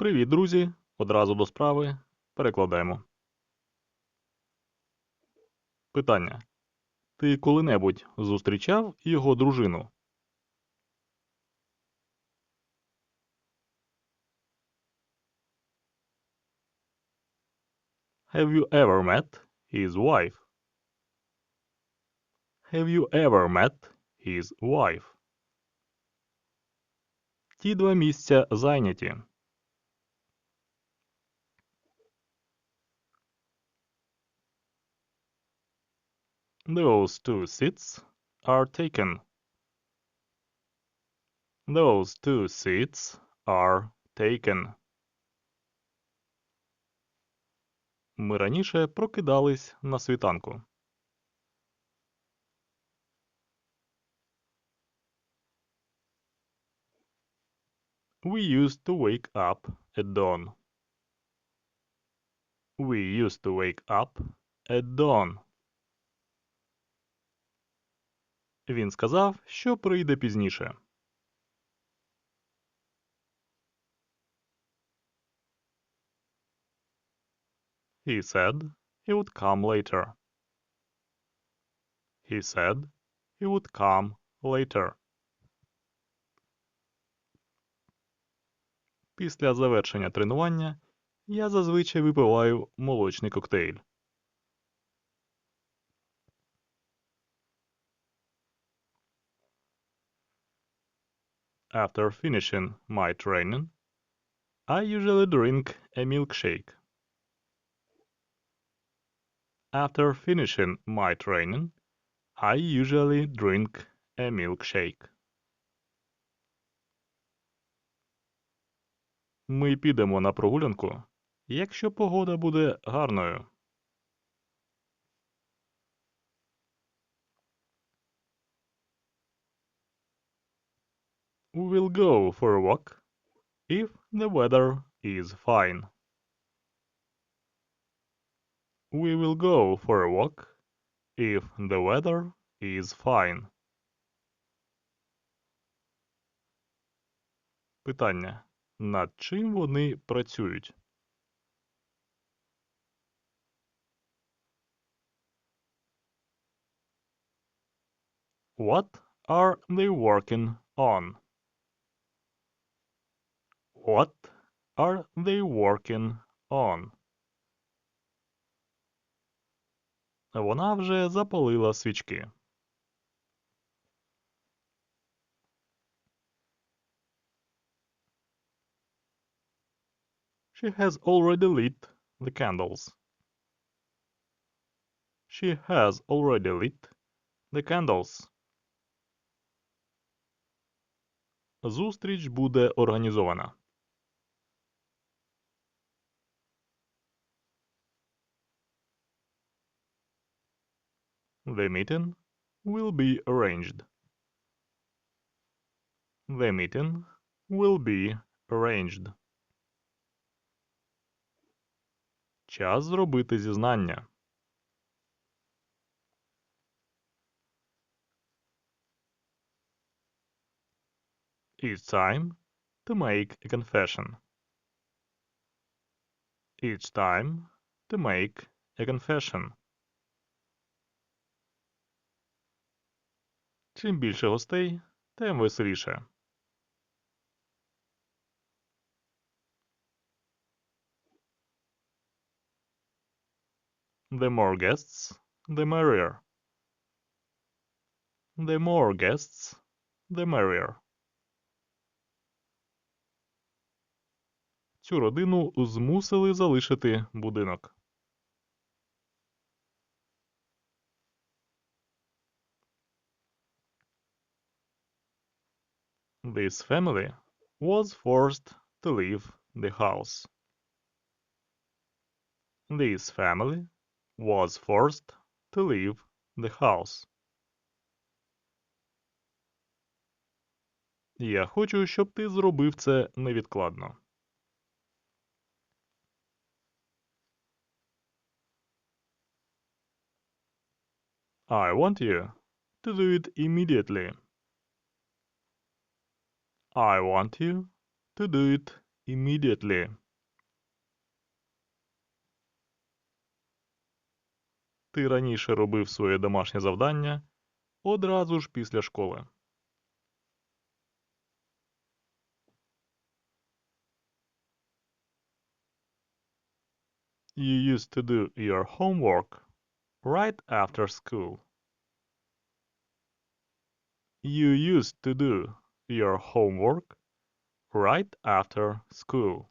Привіт, друзі! Одразу до справи. Перекладаємо. Питання. Ти коли-небудь зустрічав його дружину? Have you ever met his wife? Have you ever met his wife? Ті два місця зайняті. Those two seats are taken. Those two seats are taken. Ми раніше прокидались на світанку. We used to wake up at dawn. We used to wake up at dawn. Він сказав, що прийде пізніше. He said he would come later. He said he would come later. Після завершення тренування я зазвичай випиваю молочний коктейль. After finishing my training, I usually drink a milkshake. After finishing my training, I usually drink a milkshake. Ми підемо на прогулянку, якщо погода буде гарною. We will go for a walk if the weather is fine. We will go for a walk if the weather is fine. Питання. Над чим вони працюють? What are they working on? What are they working on? Вона вже запалила свічки. She has already lit the candles. She has already lit the candles. Зустріч буде організована. The meeting will be arranged. The meeting will be arranged. Час зробити зізнання. It's time to make a confession. It's time to make a confession. Чим більше гостей, тим веселіше. The more guests, the merrier. The more guests, the merrier. Цю родину змусили залишити будинок. This family was forced to leave the house. This family was forced to leave the house. Я хочу, щоб ти зробив це невідкладно. I want you to do it immediately. I want you to do it immediately. Ти раніше робив своє домашнє завдання одразу ж після школи. You used to do your homework right after school. You used to do your homework right after school.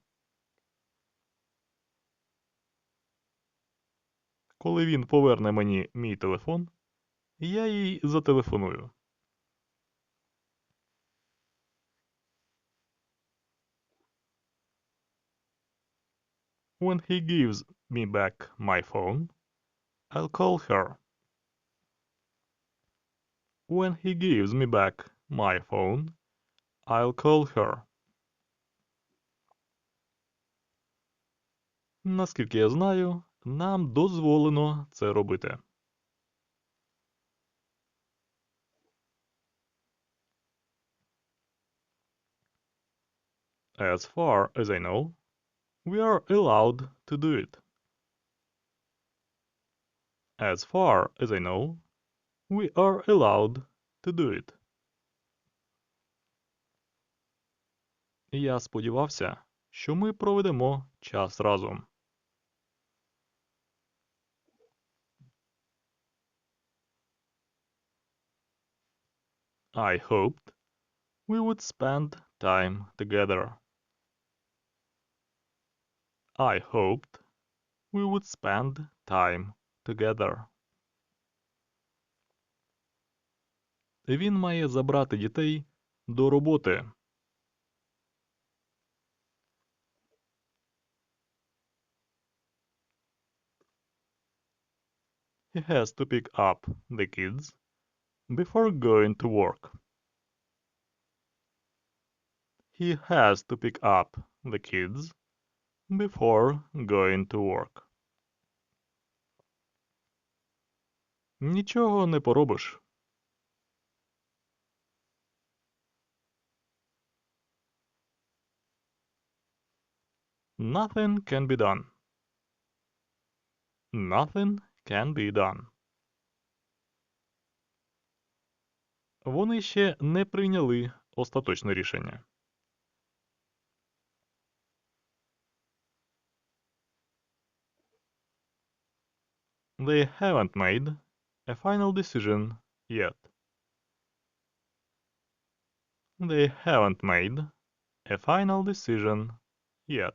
Коли він поверне мені мій телефон, я їй зателефоную. When he gives me back my phone, I'll call her. When he gives me back my phone, I'll call her. Наскільки я знаю, нам дозволено це робити. As far as I know, we are allowed to do it. As far as I know, we are allowed to do it. Я сподівався, що ми проведемо час разом. I hoped we would spend time together. I hoped we would spend time together. Він має забрати дітей до роботи. He has to pick up the kids before going to work. He has to pick up the kids before going to work. Нічого не поробиш. Nothing can be done. Nothing can be done. Вони ще не прийняли остаточне рішення. They haven't made a final decision yet. They haven't made a final decision yet.